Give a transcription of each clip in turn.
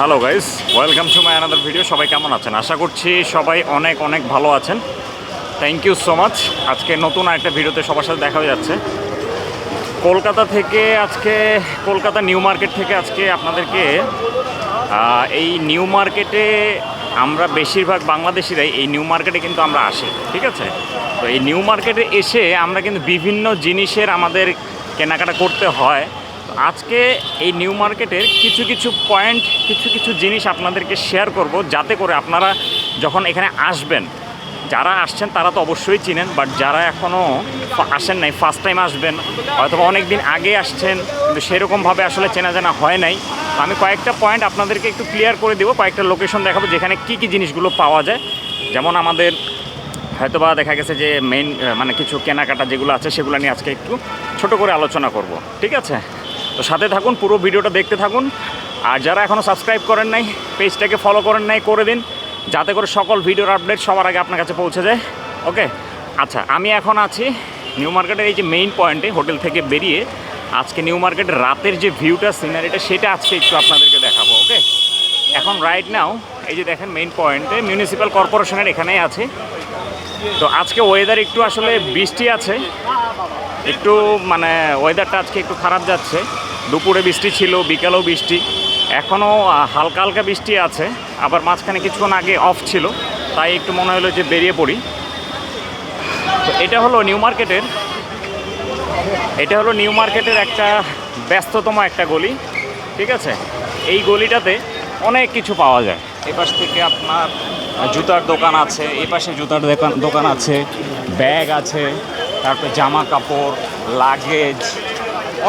Hello guys welcome to my another video সবাই কেমন আছেন? আশা করছি সবাই অনেক অনেক ভালো আছেন। থ্যাংক ইউ সো মাচ আজকে নতুন আরেকটা ভিডিওতে সবার সাথে দেখা হয়ে যাচ্ছে। কলকাতা থেকে আজকে, কলকাতা নিউ মার্কেট থেকে আজকে আপনাদেরকে এই নিউ মার্কেটে আমরা বেশিরভাগ বাংলাদেশিরাই এই নিউ মার্কেটে কিন্তু আমরা আসি, ঠিক আছে? তো এই নিউ মার্কেটে এসে আমরা কিন্তু বিভিন্ন জিনিসের আমাদের কেনাকাটা করতে হয়। আজকে এই নিউ মার্কেটের কিছু কিছু পয়েন্ট, কিছু কিছু জিনিস আপনাদেরকে শেয়ার করব যাতে করে আপনারা যখন এখানে আসবেন, যারা আসছেন তারা তো অবশ্যই চিনেন বাট যারা এখনও আসেন নাই ফার্স্ট টাইম আসবেন হয়তো অনেক দিন আগে আসছেন, কিন্তু সেরকমভাবে আসলে চেনা জানা হয় নাই। আমি কয়েকটা পয়েন্ট আপনাদেরকে একটু ক্লিয়ার করে দেবো, কয়েকটা লোকেশন দেখাবো যেখানে কী কী জিনিসগুলো পাওয়া যায়। যেমন আমাদের হয়তোবা দেখা গেছে যে মেইন মানে কিছু কেনাকাটা যেগুলো আছে সেগুলো নিয়ে আজকে একটু ছোট করে আলোচনা করব, ঠিক আছে? তো সাথে থাকুন, পুরো ভিডিওটা দেখতে থাকুন। আর যারা এখনও সাবস্ক্রাইব করেন নাই পেজটাকে ফলো করেন নাই, করে দিন। যাতে করে সকল ভিডিওর আপডেট সবার আগে আপনার কাছে পৌঁছে যায়। ওকে আচ্ছা আমি এখন আছি নিউ মার্কেটের এই যে মেইন পয়েন্টে হোটেল থেকে বেরিয়ে আজকে নিউ মার্কেটের রাতের যে ভিউটা সিনারিটা সেটা আজকে একটু আপনাদেরকে দেখাবো ওকে এখন রাইট নাও এই যে দেখেন মেইন পয়েন্টে মিউনিসিপ্যাল কর্পোরেশনের এখানেই আছে। তো আজকে ওয়েদার একটু আসলে বৃষ্টি আছে। একটু মানে ওয়েদারটা আজকে একটু খারাপ যাচ্ছে। দুপুরে বৃষ্টি ছিল, বিকালেও বৃষ্টি। এখনও হালকা হালকা বৃষ্টি আছে, আবার মাঝখানে কিছুক্ষণ আগে অফ ছিল, তাই একটু মনে হলো যে বেরিয়ে পড়ি। তো এটা হলো নিউ মার্কেটের, এটা হলো নিউ মার্কেটের একটা ব্যস্ততম একটা গলি, ঠিক আছে? এই গলিটাতে অনেক কিছু পাওয়া যায়। এপাশ থেকে আপনার জুতার দোকান আছে এই পাশে জুতার দোকান দোকান আছে, ব্যাগ আছে, তারপরে জামা কাপড়, লাগেজ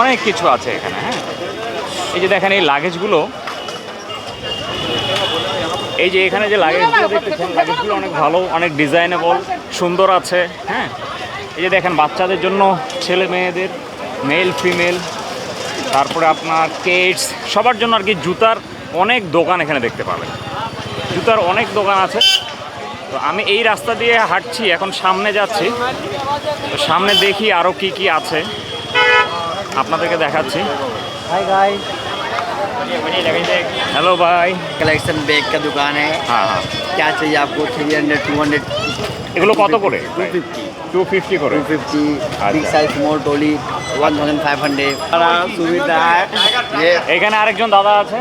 অনেক কিছু আছে এখানে হ্যাঁ? এই যে দেখেন, এই লাগেজগুলো এই যে এখানে যে লাগেজগুলো দেখতেছেন লাগেজগুলো অনেক ভালো, অনেক ডিজাইনেবল সুন্দর আছে হ্যাঁ? এই যে দেখেন, বাচ্চাদের জন্য ছেলে মেয়েদের মেল ফিমেল তারপরে আপনার কেটস সবার জন্য আর কি জুতার অনেক দোকান এখানে দেখতে পাবেন। জুতার অনেক দোকান আছে। তো আমি এই রাস্তা দিয়ে হাঁটছি, এখন সামনে যাচ্ছি। তো সামনে দেখি আরও কি কি আছে। আপনাদেরকে দেখাচ্ছি हाय गाइस হ্যালো ভাই कलेक्शन बैग का दुकान है হ্যাঁ হ্যাঁ क्या चाहिए आपको थ्री हंड्रेड टू हंड्रेड এগুলো কত করে टू 250 করে। মোর আচ্ছা। টলি এখানে আরেকজন দাদা আছে।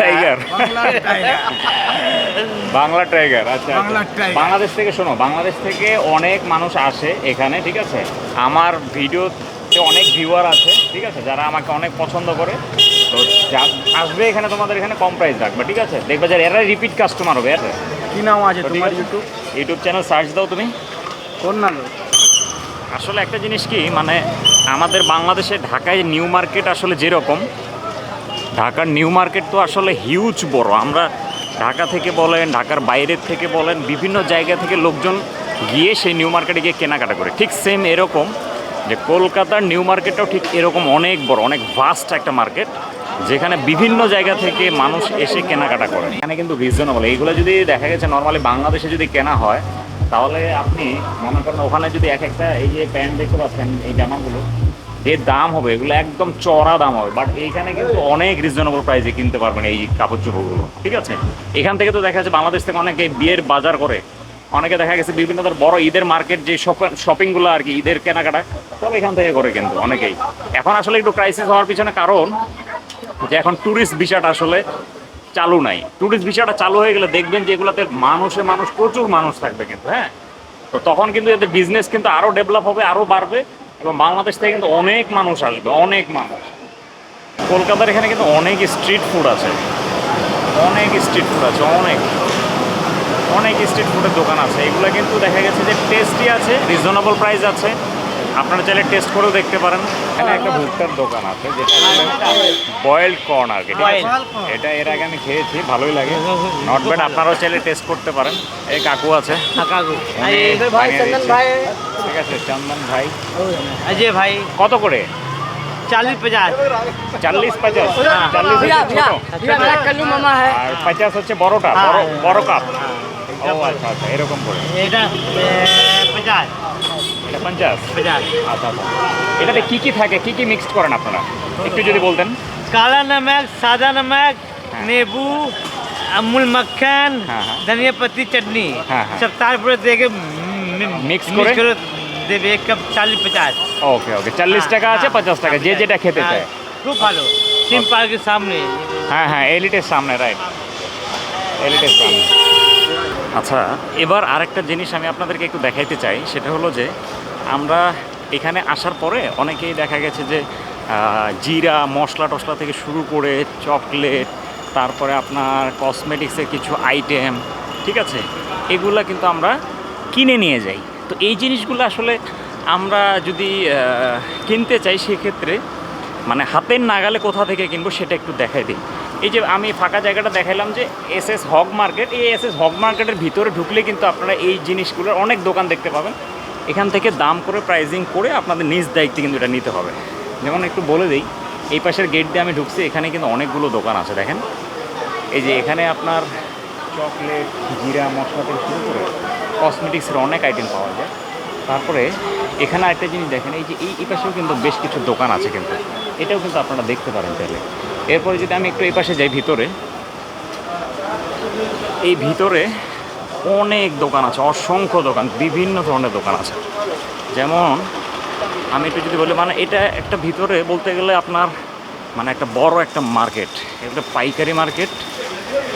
টাইগার বাংলা টাইগার আচ্ছা, আচ্ছা। বাংলাদেশ থেকে শোনো বাংলাদেশ থেকে অনেক মানুষ আসে এখানে ঠিক আছে? আমার ভিডিও অনেক ভিউয়ার আছে ঠিক আছে? যারা আমাকে অনেক পছন্দ করে তো আসবে এখানে তোমাদের এখানে কম প্রাইস রাখবে ঠিক আছে? দেখবে যারা এরা রিপিট কাস্টমার হবে এরা। কি নাম আছে তোমার ইউটিউব ইউটিউব চ্যানেল সার্চ দাও তুমি। কোন নাম? আসলে একটা জিনিস কি মানে আমাদের বাংলাদেশে ঢাকায় নিউ মার্কেট আসলে যেরকম ঢাকার নিউ মার্কেট তো আসলে হিউজ বড়। আমরা ঢাকা থেকে বলেন ঢাকার বাইরের থেকে বলেন বিভিন্ন জায়গা থেকে লোকজন গিয়ে সেই নিউ মার্কেটে গিয়ে কেনাকাটা করে। ঠিক সেম এরকম যে কলকাতার নিউ মার্কেটটাও ঠিক এরকম অনেক বড় অনেক ভাস্ট একটা মার্কেট যেখানে বিভিন্ন জায়গা থেকে মানুষ এসে কেনাকাটা করে। এখানে কিন্তু রিজনেবল এইগুলো যদি দেখা গেছে নর্মালি বাংলাদেশে যদি কেনা হয়, তাহলে আপনি মনে করেন ওখানে যদি এক একটা এই যে প্যান্ট দেখতে পাচ্ছেন, এই জামাগুলো যে দাম হবে, এগুলো একদম চড়া দাম হবে। বাট এইখানে কিন্তু অনেক রিজনেবল প্রাইসে কিনতে পারবেন এই কাপড় চোপড়গুলো। ঠিক আছে? এখান থেকে তো দেখা যাচ্ছে বাংলাদেশ থেকে অনেকে বিয়ের বাজার করে। অনেকে দেখা গেছে বিভিন্ন ধর বড় ঈদের মার্কেট যে শপিংগুলো আর কি, ঈদের কেনাকাটা, সব এখান থেকে করে কিন্তু অনেকেই। এখন আসলে একটু ক্রাইসিস হওয়ার পিছনে কারণ যে এখন ট্যুরিস্ট ভিসাটা আসলে চালু নাই। ট্যুরিস্ট ভিসাটা চালু হয়ে গেলে দেখবেন যে এগুলোতে মানুষে মানুষ, প্রচুর মানুষ থাকবে কিন্তু হ্যাঁ? তো তখন কিন্তু এদের বিজনেস কিন্তু আরও ডেভেলপ হবে আরও বাড়বে এবং বাংলাদেশ থেকে কিন্তু অনেক মানুষ আসবে, অনেক মানুষ। কলকাতার এখানে কিন্তু অনেক স্ট্রিট ফুড আছে। অনেক স্ট্রিট ফুড আছে, অনেক। অনেক স্ট্রিট ফুডের দোকান আছে। এগুলো কিন্তু দেখা গেছে যে টেস্টি আছে রিজনেবল প্রাইস আছে। আপনারা চাইলে টেস্ট করেও দেখতে পারেন এখানে একটা ভুট্টার দোকান আছে যেটা বয়েলড কর্ন আর কি ঠিক আছে? এটা এর আগে আমি খেয়েছি ভালোই লাগে নট ব্যাড আপনারাও চাইলে টেস্ট করতে পারেন এই কাকু আছে উনি বানিয়ে দিচ্ছে। ঠিক আছে চন্দন ভাই अजय भाई কত করে चालीस पचास চাল্লিশ পঞ্চাশ চাল্লিশ হচ্ছে ছোট कल्लू मामा है আর পঞ্চাশ হচ্ছে বড়টা বড় বড় কাপ ও আচ্ছা আচ্ছা এরকম করে এটা পঞ্চাশ এটা পঞ্চাশ আচ্ছা আচ্ছা। এটাতে কী কী থাকে কী কী মিক্সড করেন আপনারা? একটু যদি বলতেন। কালা নামক সাদা নমক হ্যাঁ। নেবু আমুল মাখন হ্যাঁ, হ্যাঁ। ধনিয়া পাতি চাটনি। সব তারপরে দেখে মিক্স করে? দেবে এক কাপ চাল্লিশ পচাশ। ওকে ওকে চল্লিশ টাকা আছে পঞ্চাশ টাকা। যে যেটা খেতে চায়। খুব ভালো। সিম পার্কের সামনে। হ্যাঁ হ্যাঁ এলিটের সামনে রাইট এলিটের সামনে। আচ্ছা এবার আরেকটা জিনিস আমি আপনাদেরকে একটু দেখাইতে চাই। সেটা হলো যে আমরা এখানে আসার পরে অনেকেই দেখা গেছে যে জিরা, মশলা টশলা থেকে শুরু করে চকলেট, তারপরে আপনার কসমেটিক্সের কিছু আইটেম, ঠিক আছে? এগুলা কিন্তু আমরা কিনে নিয়ে যাই। তো এই জিনিসগুলো আসলে আমরা যদি কিনতে চাই সেক্ষেত্রে মানে হাতের নাগালে কোথা থেকে কিনবো সেটা একটু দেখাই দিই। এই যে আমি ফাঁকা জায়গাটা দেখাইলাম যে, এস এস হক মার্কেট, এই এস এস হক মার্কেটের ভিতরে ঢুকলে কিন্তু আপনারা এই জিনিসগুলোর অনেক দোকান দেখতে পাবেন। এখান থেকে দাম করে প্রাইজিং করে আপনাদের নিজ দায়িত্বে কিন্তু এটা নিতে হবে। যেমন একটু বলে দিই, এই পাশের গেট দিয়ে আমি ঢুকছি, এখানে কিন্তু অনেকগুলো দোকান আছে, দেখেন। এই যে এখানে আপনার চকলেট জিরা, মশলা থেকে শুরু করে কসমেটিক্সের অনেক আইটেম পাওয়া যায়। তারপরে এখানে আরেকটা জিনিস দেখেন, এই যে এই পাশেও কিন্তু বেশ কিছু দোকান আছে কিন্তু। এটাও কিন্তু আপনারা দেখতে পারেন তাহলে। এরপরে যদি আমি একটু এই পাশে যাই ভিতরে, এই ভিতরে অনেক দোকান আছে, অসংখ্য দোকান, বিভিন্ন ধরনের দোকান আছে। যেমন, আমি একটু যদি বলি মানে এটা একটা ভিতরে বলতে গেলে আপনার মানে একটা বড় একটা মার্কেট, একটা পাইকারি মার্কেট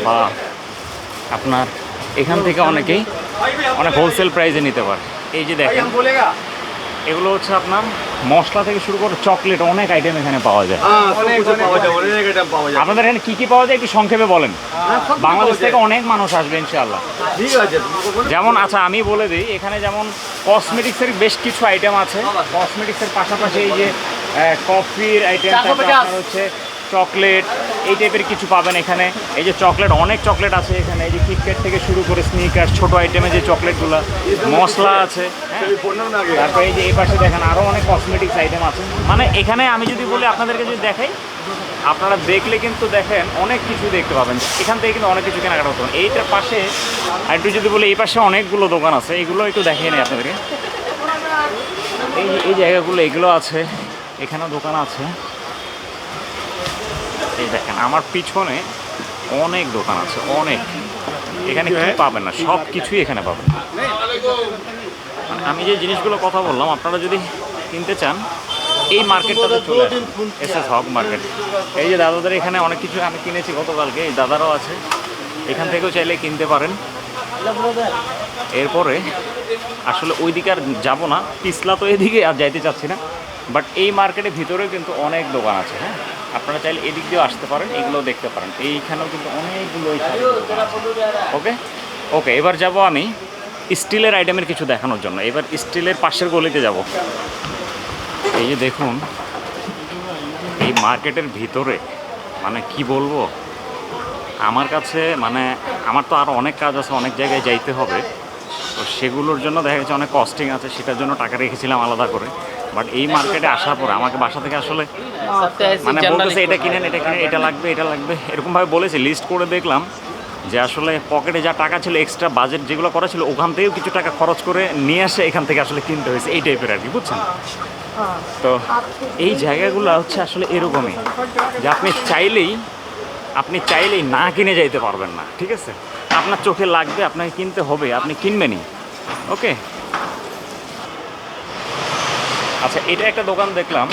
বা আপনার এখান থেকে অনেকেই অনেক হোলসেল প্রাইসে নিতে পারে। এই যে দেখেন, এগুলো হচ্ছে আপনার মশলা থেকে শুরু করে চকলেট অনেক আইটেম এখানে পাওয়া যায়। আপনাদের এখানে কি কি পাওয়া যায় একটু সংক্ষেপে বলেন? বাংলাদেশ থেকে অনেক মানুষ আসবে ইনশাআল্লাহ। যেমন আচ্ছা আমি বলে দিই এখানে যেমন কসমেটিক্সের বেশ কিছু আইটেম আছে। কসমেটিক্সের পাশাপাশি এই যে কফির আইটেম হচ্ছে চকলেট এই টাইপের কিছু পাবেন এখানে। এই যে চকলেট অনেক চকলেট আছে এখানে। এই যে কিটক্যাট থেকে শুরু করে স্নিকার ছোট আইটেমে যে চকলেটগুলো মশলা আছে। হ্যাঁ তারপরে এই যে এই পাশে দেখেন আরও অনেক কসমেটিক্স আইটেম আছে। মানে এখানে আমি যদি বলি আপনাদেরকে যদি দেখাই আপনারা দেখলে কিন্তু দেখেন অনেক কিছু দেখতে পাবেন। এখান থেকে কিন্তু অনেক কিছু কেনাকাটা হতো এইটার পাশে আর একটু যদি বলি এই পাশে অনেকগুলো দোকান আছে। এগুলো একটু দেখিয়ে নেই আপনাদেরকে। এই এই জায়গাগুলো এগুলো আছে। এখানেও দোকান আছে। এই দেখেন আমার পিছনে অনেক দোকান আছে। অনেক। এখানে কি পাবেন না। সব কিছুই এখানে পাবেন। মানে আমি যে জিনিসগুলো কথা বললাম, আপনারা যদি কিনতে চান, এই মার্কেটটাতে চলে এস এস হক মার্কেট। এই যে দাদাদের এখানে অনেক কিছু আমি কিনেছি গতকালকে, এই দাদারাও আছে। এখান থেকেও চাইলে কিনতে পারেন। এরপরে, আসলে ওই দিকে আর যাব না, পিছলা তো এদিকে আর যাইতে চাচ্ছি না। বাট এই মার্কেটের ভিতরেও কিন্তু অনেক দোকান আছে হ্যাঁ? আপনারা চাইলে এদিক দিয়েও আসতে পারেন এগুলো দেখতে পারেন। এইখানেও কিন্তু অনেকগুলো ওকে? ওকে, এবার যাব আমি স্টিলের আইটেমের কিছু দেখানোর জন্য। এবার স্টিলের পাশের গলিতে যাব। এই যে দেখুন এই মার্কেটের ভিতরে মানে কি বলব? আমার কাছে মানে আমার তো আরও অনেক কাজ আছে অনেক জায়গায় যাইতে হবে। তো সেগুলোর জন্য দেখা গেছে অনেক কস্টিং আছে সেটার জন্য টাকা রেখেছিলাম আলাদা করে। বাট এই মার্কেটে আসার পরে আমাকে বাসা থেকে আসলে মানে বলতেছে এটা কিনেন এটা কিনেন এটা লাগবে এটা লাগবে। এরকমভাবে বলেছে লিস্ট করে দেখলাম। যে আসলে পকেটে যা টাকা ছিল এক্সট্রা বাজেট যেগুলো করা ছিল, ওখান থেকেও কিছু টাকা খরচ করে নিয়ে আসে এখান থেকে আসলে কিনতে হয়েছে। এই টাইপের আর কি, বুঝছেন? তো এই জায়গাগুলো হচ্ছে আসলে এরকমই যে আপনি চাইলেই আপনি চাইলেই না কিনে যাইতে পারবেন না, ঠিক আছে? আপনার চোখে লাগবে, আপনাকে কিনতে হবে, আপনি কিনবেনই, ওকে? আচ্ছা এটা একটা দোকান দেখলাম,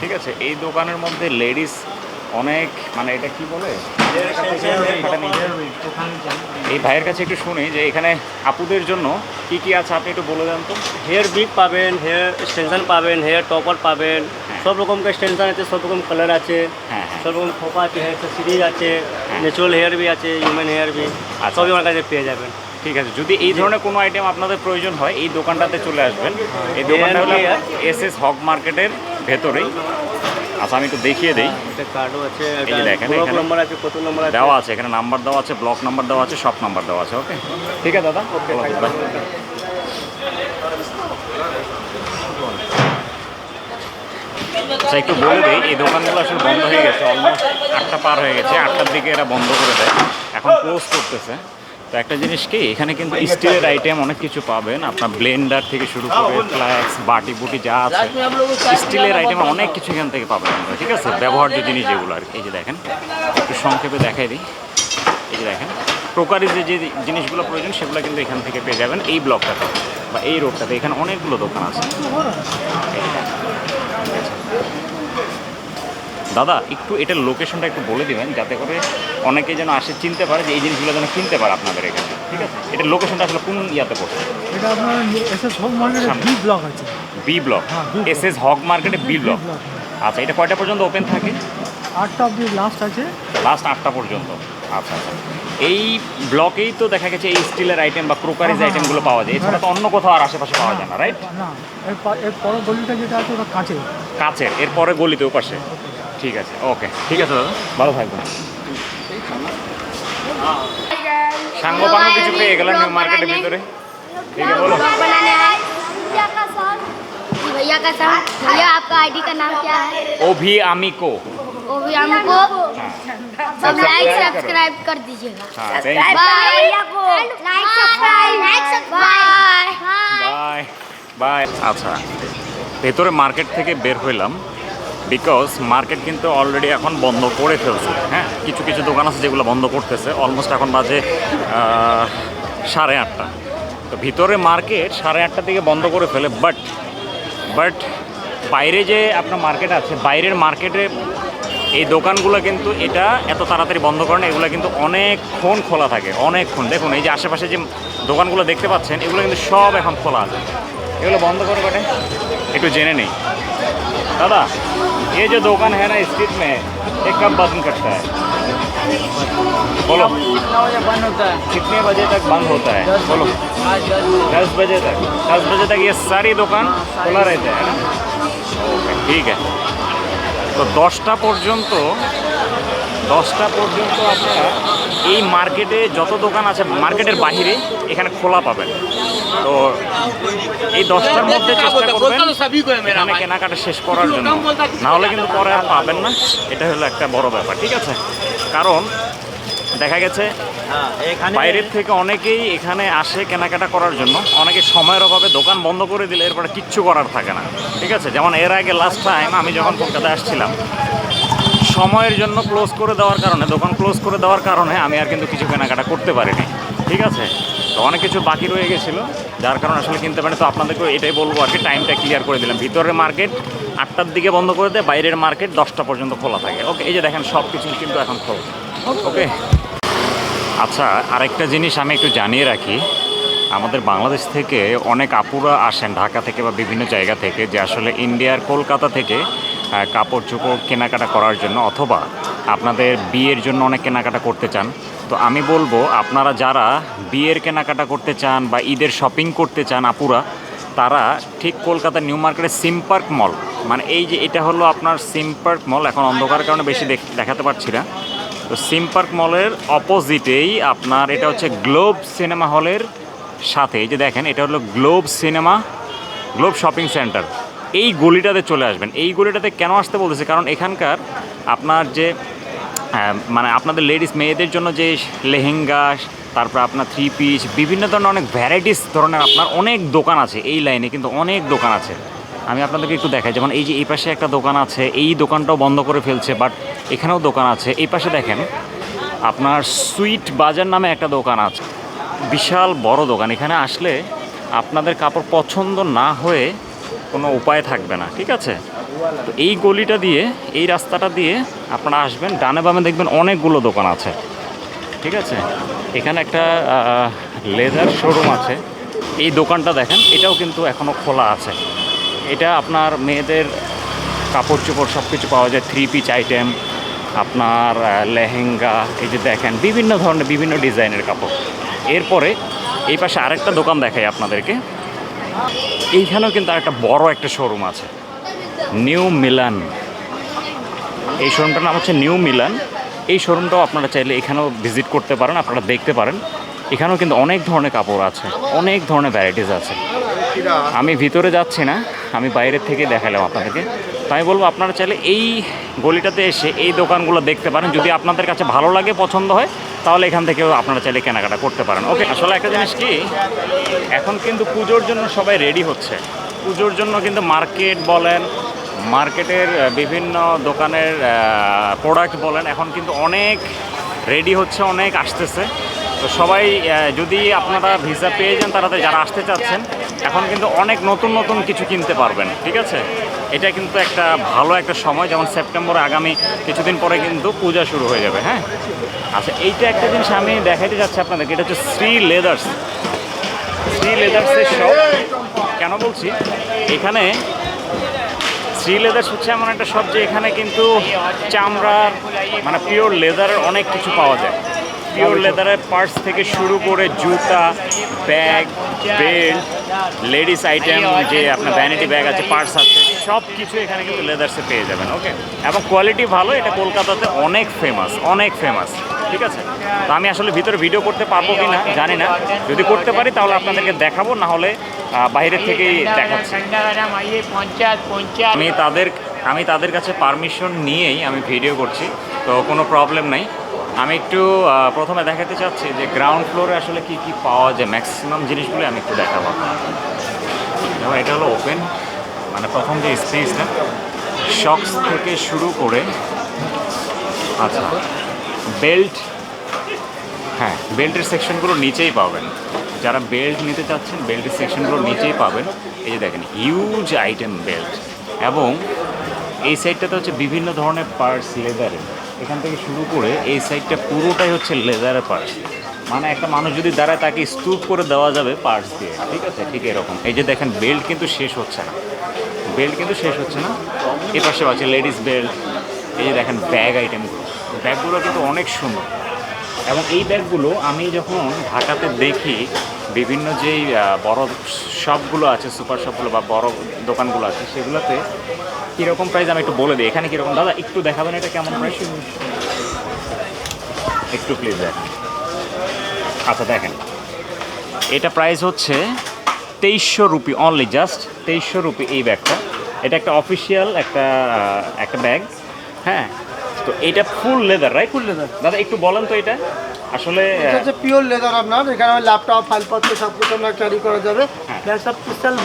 ঠিক আছে? এই দোকানের মধ্যে লেডিস অনেক মানে এটা কি বলে? এই ভাইয়ের কাছে একটু শুনি যে এখানে আপুদের জন্য কি কি আছে আপনি একটু বলে দেন তো। হেয়ার বিগ পাবেন হেয়ার এক্সটেনশন পাবেন হেয়ার টপার পাবেন হ্যাঁ। সব রকম এক্সটেনশন আছে সব রকম কালার আছে হ্যাঁ হ্যাঁ। সব রকম খোপা আছে হেয়ার সিরিজ আছে ন্যাচুরাল হেয়ার বি আছে হিউম্যান হেয়ার বি। সবই আমার কাছে পেয়ে যাবেন। ঠিক আছে যদি এই ধরনের কোনো আইটেম আপনাদের প্রয়োজন হয় এই দোকানটাতে চলে আসবেন। এই দোকানটা হলো এস এস হক মার্কেটের ভেতরেই। আচ্ছা আমি একটু দেখিয়ে দিই। কার্ডও আছে এই দেখেন, এখানে- নাম্বার আছে কত নাম্বার আছে? দেওয়া আছে এখানে নাম্বার দেওয়া আছে ব্লক নাম্বার দেওয়া আছে সব নাম্বার দেওয়া আছে ওকে ঠিক আছে দাদা? ওকে আচ্ছা একটু বলে দিই এই দোকানগুলো আসলে বন্ধ হয়ে গেছে অলমোস্ট আটটা পার হয়ে গেছে আটটার দিকে এরা বন্ধ করে দেয়। এখন ক্লোজ করতেছে। তো একটা জিনিস কি এখানে কিন্তু স্টিলের আইটেম অনেক কিছু পাবেন। আপনার ব্লেন্ডার থেকে শুরু করে ফ্ল্যাক্স বাটি বুটি যা আছে। স্টিলের আইটেম অনেক কিছু এখান থেকে পাবেন আপনারা ঠিক আছে? ব্যবহার্য জিনিস যেগুলো আর কি। এই যে দেখেন একটু সংক্ষেপে দেখাই দিই। এই যে দেখেন ক্রোকারিজে যে জিনিসগুলো প্রয়োজন সেগুলো কিন্তু এখান থেকে পেয়ে যাবেন। এই ব্লকটাতে বা এই রোডটাতে এখানে অনেকগুলো দোকান আছে। দাদা একটু এটার লোকেশনটা একটু বলে দেবেন যাতে করে অনেকে যেন আসে চিনতে পারে যে এই জিনিসগুলো যেন কিনতে পারে আপনাদের এখানে ঠিক আছে? এটার লোকেশনটা আসলে কোন ইয়াতে পড়ছে? এটা আপনার এস এস হোম মার্কেটে বি ব্লক আছে। বি ব্লক হ্যাঁ, B block। S S Hogg মার্কেটে বি ব্লক আচ্ছা এটা কয়টা পর্যন্ত ওপেন থাকে? আটটা অব্দি লাস্ট আছে। লাস্ট আটটা পর্যন্ত। আচ্ছা আচ্ছা। এই ব্লকেই তো দেখা গেছে এই স্টিলের আইটেম বা ক্রোকারিজ হ্যাঁ, আইটেমগুলো পাওয়া যায়। এছাড়া তো অন্য কোথাও আর আশেপাশে পাওয়া যায় না রাইট না এর পরের গলিটা যেটা আছে ওটা কাঁচে কাছের এরপরে গলিতে পাশে ঠিক আছে ওকে ঠিক আছে দাদা ভালো থাকবেন সাঙ্গ পাঙ্গ কিছু পেয়ে গেলাম নিউ মার্কেটের ভিতরে ঠিক আছে বলো ब्लॉग बनाने आए भैया का सर जी भैया का सर भैया आपका आईडी का नाम क्या है অভি আমিকো वो भी हमको सब लाइक सब्सक्राइब कर दीजिएगा হ্যাঁ thank you bye like subscribe like subscribe bye bye আচ্ছা ভেতরে মার্কেট থেকে বের হইলাম বিকজ মার্কেট কিন্তু অলরেডি এখন বন্ধ করে ফেলছে হ্যাঁ? কিছু কিছু দোকান আছে যেগুলো বন্ধ করতেছে অলমোস্ট এখন বাজে সাড়ে আটটা। তো ভিতরে মার্কেট সাড়ে আটটা থেকে বন্ধ করে ফেলে বাট বাট বাইরে যে আপনার মার্কেট আছে, বাইরের মার্কেটে এই দোকানগুলো কিন্তু এটা এত তাড়াতাড়ি বন্ধ করে না, এগুলো কিন্তু অনেকক্ষণ খোলা থাকে, অনেকক্ষণ। দেখুন, এই যে আশেপাশে যে দোকানগুলো দেখতে পাচ্ছেন, এগুলো কিন্তু সব এখন খোলা আছে। এগুলো বন্ধ করে কটে একটু জেনে নেই। दादा ये जो दुकान है ना स्ट्रीट में ये कब बंद करता है बोलो कितना बजे बंद होता है कितने बजे तक बंद होता है बोलो आज दस दस बजे तक दस बजे तक ये सारी दुकान খোলা रहता है ना ওকে ঠিক আছে তো দশটা পর্যন্ত দশটা পর্যন্ত আপনারা এই মার্কেটে যত দোকান আছে মার্কেটের বাইরে এখানে খোলা পাবেন তো এই দশটার মধ্যে চেষ্টা এখানে কেনাকাটা শেষ করার জন্য। নাহলে কিন্তু পরে। আর পাবেন না। এটা হলো একটা বড় ব্যাপার ঠিক আছে? কারণ দেখা গেছে হ্যাঁ, বাইরের থেকে অনেকেই এখানে আসে কেনাকাটা করার জন্য। অনেকে সময়ের অভাবে দোকান বন্ধ করে দিলে এরপরে কিচ্ছু করার থাকে না ঠিক আছে? যেমন এর আগে লাস্ট টাইম আমি যখন কলকাতায় আসছিলাম সময়ের জন্য ক্লোজ করে দেওয়ার কারণে দোকান ক্লোজ করে দেওয়ার কারণে আমি আর কিন্তু কিছু কেনাকাটা করতে পারিনি ঠিক আছে? তো অনেক কিছু বাকি রয়ে গেছিল। যার কারণে আসলে কিনতে পারেন। তো আপনাদেরকে এটাই বলব আর কি টাইমটা ক্লিয়ার করে দিলাম। ভিতরের মার্কেট আটটার দিকে বন্ধ করে দেয় বাইরের মার্কেট দশটা পর্যন্ত খোলা থাকে। ওকে এই যে দেখেন সব কিছু কিন্তু এখন খোলা। ওকে আচ্ছা আরেকটা জিনিস আমি একটু জানিয়ে রাখি। আমাদের বাংলাদেশ থেকে অনেক আপুরা আসেন ঢাকা থেকে বা বিভিন্ন জায়গা থেকে যে আসলে ইন্ডিয়ার কলকাতা থেকে কাপড় চোপড় কেনাকাটা করার জন্য অথবা আপনাদের বিয়ের জন্য অনেক কেনাকাটা করতে চান। তো আমি বলব, আপনারা যারা বিয়ের কেনাকাটা করতে চান বা ঈদের শপিং করতে চান আপুরা, তারা ঠিক কলকাতার নিউ মার্কেটের সিম পার্ক মল মানে এই যে এটা হলো আপনার সিম পার্ক মল, এখন অন্ধকারের কারণে বেশি দেখ- দেখাতে পারছি না। তো সিম পার্ক মলের অপোজিটেই আপনার এটা হচ্ছে গ্লোব সিনেমা হলের সাথে, এই যে দেখেন, এটা হলো Globe cinema, Globe shopping centre এই গলিটাতে চলে আসবেন। এই গলিটাতে কেন আসতে বলতেছে? কারণ এখানকার আপনার যে মানে আপনাদের লেডিস মেয়েদের জন্য যে লেহেঙ্গা, তারপর আপনার থ্রি পিস বিভিন্ন ধরনের অনেক ভ্যারাইটিস ধরনের আপনার অনেক দোকান আছে এই লাইনে কিন্তু অনেক দোকান আছে। আমি আপনাদেরকে একটু দেখাই, যেমন এই যে এই পাশে একটা দোকান আছে, এই দোকানটাও বন্ধ করে ফেলছে বাট এখানেও দোকান আছে। এই পাশে দেখেন, আপনার সুইট বাজার নামে একটা দোকান আছে, বিশাল বড় দোকান। এখানে আসলে আপনাদের কাপড় পছন্দ না হয়ে কোনো উপায় থাকবে না, ঠিক আছে? তো এই গলিটা দিয়ে, এই রাস্তাটা দিয়ে আপনারা আসবেন, ডানে বামে দেখবেন অনেকগুলো দোকান আছে। ঠিক আছে? এখানে একটা লেদার শোরুম আছে। এই দোকানটা দেখেন, এটাও কিন্তু এখনও খোলা আছে। এটা আপনার মেয়েদের কাপড় চোপড় সব কিছু পাওয়া যায় থ্রি পিচ আইটেম আপনার লেহেঙ্গা, এই যে দেখেন, বিভিন্ন ধরনের, বিভিন্ন ডিজাইনের কাপড়। এরপরে এই পাশে আরেকটা দোকান দেখাই আপনাদেরকে। এইখানেও কিন্তু আরেকটা বড় একটা শোরুম আছে। New Milan. এই শোরুমটার নাম হচ্ছে নিউ মিলান। এই শোরুমটাও আপনারা চাইলে এখানেও ভিজিট করতে পারেন, আপনারা দেখতে পারেন। এখানেও কিন্তু অনেক ধরনের কাপড় আছে, অনেক ধরনের ভ্যারাইটিস আছে। আমি ভিতরে যাচ্ছি না, আমি বাইরের থেকে দেখালাম আপনাদেরকে। তো আমি বলব, আপনারা চাইলে এই গলিটাতে এসে এই দোকানগুলো দেখতে পারেন। যদি আপনাদের কাছে ভালো লাগে, পছন্দ হয়, তাহলে এখান থেকেও আপনারা চাইলে কেনাকাটা করতে পারেন। ওকে, আসলে একটা জিনিস কি, এখন কিন্তু পুজোর জন্য সবাই রেডি হচ্ছে। পুজোর জন্য কিন্তু মার্কেট বলেন মার্কেটের বিভিন্ন দোকানের প্রোডাক্ট বলেন, এখন কিন্তু অনেক রেডি হচ্ছে, অনেক আসতেছে। তো সবাই যদি আপনারা ভিসা পেয়ে যান তারা যারা আসতে চাচ্ছেন, এখন কিন্তু অনেক নতুন নতুন কিছু কিনতে পারবেন, ঠিক আছে? এটা কিন্তু একটা ভালো একটা সময়, যেমন সেপ্টেম্বর আগামী কিছুদিন পরে কিন্তু পূজা শুরু হয়ে যাবে হ্যাঁ? আচ্ছা এইটা একটা জিনিস আমি দেখাইতে যাচ্ছি আপনাদেরকে, এটা হচ্ছে শ্রী লেদার্স। শ্রী লেদার্সের শপ কেন বলছি? এখানে শ্রী লেদার্স হচ্ছে এমন একটা শপ যে এখানে কিন্তু চামড়ার মানে পিওর লেদারের অনেক কিছু পাওয়া যায়। পিওর লেদারের পার্টস থেকে শুরু করে জুতা ব্যাগ বেল্ট লেডিস আইটেম যে আপনার ভ্যানিটি ব্যাগ আছে পার্টস আছে সব কিছু এখানে কিন্তু লেদার্সে পেয়ে যাবেন ওকে এবং কোয়ালিটি ভালো, এটা কলকাতাতে অনেক ফেমাস অনেক ফেমাস ঠিক আছে? তো আমি আসলে ভিতরে ভিডিও করতে পারব কি না জানি না। যদি করতে পারি তাহলে আপনাদেরকে দেখাবো, না হলে আহ, বাইরে থেকেই আমি তাদের আমি তাদের কাছে পারমিশন নিয়েই আমি ভিডিও করছি তো কোনো প্রবলেম নাই। আমি একটু প্রথমে দেখাতে চাচ্ছি যে গ্রাউন্ড ফ্লোরে আসলে কি কি পাওয়া যায় ম্যাক্সিমাম জিনিসগুলো আমি একটু দেখাবো যেমন এটা হলো ওপেন মানে প্রথম যে স্পেসটা শক্স থেকে শুরু করে আচ্ছা বেল্ট হ্যাঁ বেল্টের সেকশনগুলো নিচেই পাবেন। যারা বেল্ট নিতে চাচ্ছেন, বেল্টের সেকশনগুলো নিচেই পাবেন। এই যে দেখেন হিউজ আইটেম বেল্ট এবং এই সাইডটাতে হচ্ছে বিভিন্ন ধরনের পার্টস লেদারের এখান থেকে শুরু করে এই সাইডটা পুরোটাই হচ্ছে লেদারের পার্টস মানে একটা মানুষ যদি দাঁড়ায়, তাকে স্তূপ করে দেওয়া যাবে পার্টস দিয়ে। ঠিক আছে? ঠিক এরকম। এই যে দেখেন বেল্ট কিন্তু শেষ হচ্ছে না। বেল্ট কিন্তু শেষ হচ্ছে না। এ পাশেও আছে লেডিস বেল্ট এই যে দেখেন ব্যাগ আইটেমগুলো ব্যাগগুলো কিন্তু অনেক সুন্দর। এবং এই ব্যাগগুলো আমি যখন ঢাকাতে দেখি বিভিন্ন যেই বড় শপগুলো আছে সুপার শপগুলো বা বড় দোকানগুলো আছে সেগুলোতে কীরকম প্রাইস আমি একটু বলে দিই। এখানে কীরকম? দাদা একটু দেখাবেন এটা কেমন প্রাইস একটু প্লিজ দেখেন। আচ্ছা দেখেন। এটা প্রাইস হচ্ছে তেইশশো রুপি অনলি জাস্ট তেইশশো রুপি এই ব্যাগটা। এটা একটা অফিসিয়াল একটা একটা ব্যাগ হ্যাঁ? তো এটা full leather right full leather দাদা একটু বলেন তো এটা। আসলে পিওর লেদার আপনার এখানে ল্যাপটপ ফাইলপত্র সব কিছু আপনার ক্যারি করা যাবে। হ্যাঁ।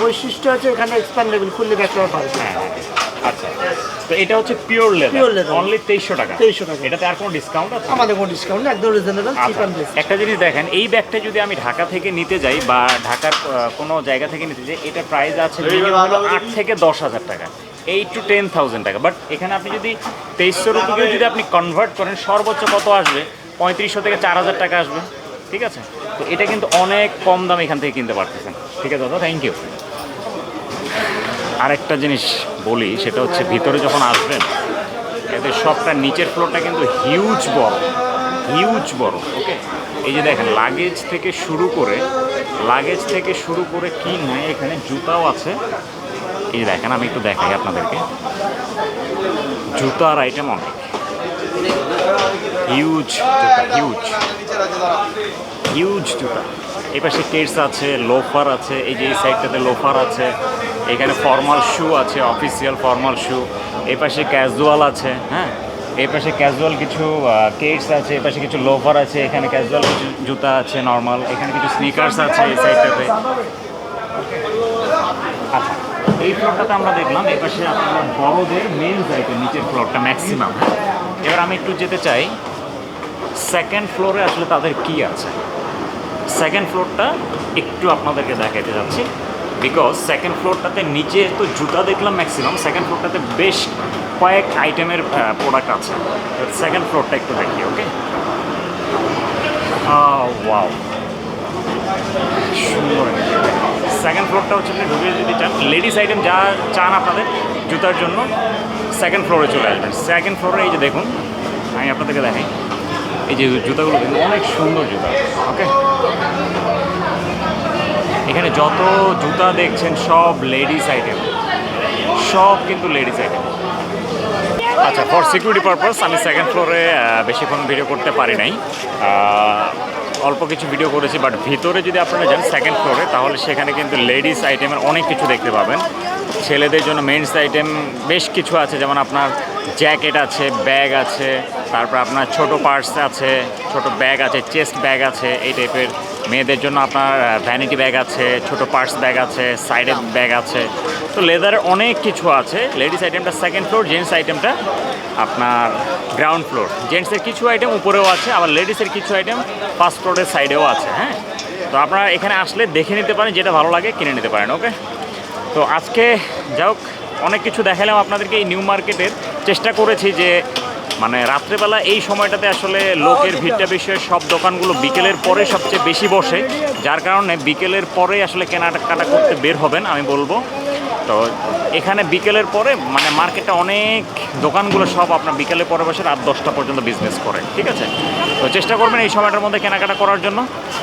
বৈশিষ্ট্য আছে এখানে এক্সপ্যান্ডেবল খুললে ব্যাগটা পাবে হ্যাঁ হ্যাঁ, আচ্ছা তো এটা হচ্ছে pure leather Pure leather। Only তেইশশো টাকা। 2300 টাকা। এটাতে আর কোনো ডিসকাউন্ট আছে? আমাদের কোনো ডিসকাউন্ট একদম রিজনেবল চিপ আচ্ছা, অ্যান্ড বেস্ট একটা জিনিস দেখেন এই ব্যাগটা যদি আমি ঢাকা থেকে নিতে যাই বা ঢাকার কোনো জায়গা থেকে নিতে যাই এটা প্রাইস আছে আট থেকে দশ হাজার টাকা। এইট টু টেন থাউজেন্ড টাকা। বাট এখানে আপনি যদি তেইশশো রুপিকে যদি আপনি কনভার্ট করেন সর্বোচ্চ কত আসবে? পঁয়ত্রিশশো থেকে চার হাজার টাকা আসবে, ঠিক আছে? তো এটা কিন্তু অনেক কম দাম এখান থেকে কিনতে পারতেছেন। ঠিক আছে দাদা থ্যাংক ইউ আরেকটা জিনিস বলি, সেটা হচ্ছে ভিতরে যখন আসবেন, এদের সবটা নিচের ফ্লোরটা কিন্তু হিউজ বড় হিউজ বড় ওকে এই যে দেখেন লাগেজ থেকে শুরু করে লাগেজ থেকে শুরু করে কি নাই, এখানে জুতাও আছে। এই দেখেন, আমি একটু দেখাই আপনাদেরকে। জুতার আইটেম অনেক। হিউজ হিউজ হিউজ জুতা এই পাশে কেটস আছে লোফার আছে, এই যে এই সাইডটাতে লোফার আছে, এখানে ফর্মাল শ্যু আছে অফিসিয়াল ফর্মাল শ্যু এই পাশে ক্যাজুয়াল আছে হ্যাঁ? এই পাশে ক্যাজুয়াল কিছু কেটস আছে, এই পাশে কিছু লোফার আছে, এখানে ক্যাজুয়াল কিছু জুতা আছে নর্মাল এখানে কিছু স্নিকার্স আছে এই সাইডটাতে আচ্ছা এই ফ্লোরটাতে আমরা দেখলাম, এই পাশে আপনার বড়দের মেন্স আইটেম নিচের ফ্লোরটা ম্যাক্সিমাম এবার আমি একটু যেতে চাই। সেকেন্ড ফ্লোরে আসলে তাদের কি আছে? সেকেন্ড ফ্লোরটা একটু আপনাদেরকে দেখাতে যাচ্ছি। বিকজ সেকেন্ড ফ্লোরটাতে নিচে তো জুতা দেখলাম ম্যাক্সিমাম সেকেন্ড ফ্লোরটাতে বেশ কয়েক আইটেমের প্রোডাক্ট আছে। সেকেন্ড ফ্লোরটা একটু দেখি ওকে ওয়াও সুন্দর। সেকেন্ড ফ্লোরটা হচ্ছে আপনি ঢুকে যদি চান লেডিস আইটেম যা চান আপনাদের জুতার জন্য সেকেন্ড ফ্লোরে চলে আসবেন। সেকেন্ড ফ্লোরে এই যে দেখুন, আমি আপনাদেরকে দেখাই। এই যে জুতাগুলো কিন্তু অনেক সুন্দর জুতা ওকে এখানে যত জুতা দেখছেন, সব লেডিস আইটেম সব কিন্তু লেডিস আইটেম আচ্ছা ফর সিকিউরিটি পারপাস আমি সেকেন্ড ফ্লোরে বেশিক্ষণ ভিডিও করতে পারি নাই। অল্প কিছু ভিডিও করেছি বাট ভিতরে যদি আপনারা যান সেকেন্ড ফ্লোরে তাহলে সেখানে কিন্তু লেডিস আইটেমের অনেক কিছু দেখতে পাবেন। ছেলেদের জন্য মেন্স আইটেম বেশ কিছু আছে যেমন আপনার জ্যাকেট আছে ব্যাগ আছে তারপর আপনার ছোট পার্স আছে ছোট ব্যাগ আছে চেস্ট ব্যাগ আছে এই টাইপের মেয়েদের জন্য আপনার ভ্যানিটি ব্যাগ আছে ছোট পার্স ব্যাগ আছে সাইডে ব্যাগ আছে। তো লেদারের অনেক কিছু আছে। লেডিস আইটেমটা সেকেন্ড ফ্লোর জেন্টস আইটেমটা আপনার গ্রাউন্ড ফ্লোর জেন্টসের কিছু আইটেম উপরেও আছে আবার লেডিসের কিছু আইটেম ফার্স্ট ফ্লোরের সাইডেও আছে হ্যাঁ? তো আপনারা এখানে আসলে দেখে নিতে পারেন যেটা ভালো লাগে কিনে নিতে পারেন ওকে তো আজকে যাই হোক অনেক কিছু দেখালাম আপনাদেরকে এই নিউ মার্কেটের। চেষ্টা করেছি যে মানে রাত্রেবেলা এই সময়টাতে আসলে লোকের ভিড়টা বেশি সব দোকানগুলো বিকেলের পরে সবচেয়ে বেশি বসে যার কারণে বিকেলের পরে আসলে কেনাকাটা করতে বের হবেন আমি বলব। তো এখানে বিকেলের পরে মানে মার্কেটে অনেক দোকানগুলো সব আপনার বিকেলের পরে বসে রাত দশটা পর্যন্ত বিজনেস করে ঠিক আছে? তো চেষ্টা করবেন এই সময়টার মধ্যে কেনাকাটা করার জন্য।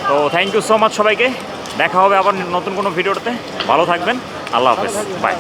তো থ্যাংক ইউ সো মাচ সবাইকে। দেখা হবে আবার নতুন কোনো ভিডিওতে। ভালো থাকবেন। আল্লাহ হাফেজ বাই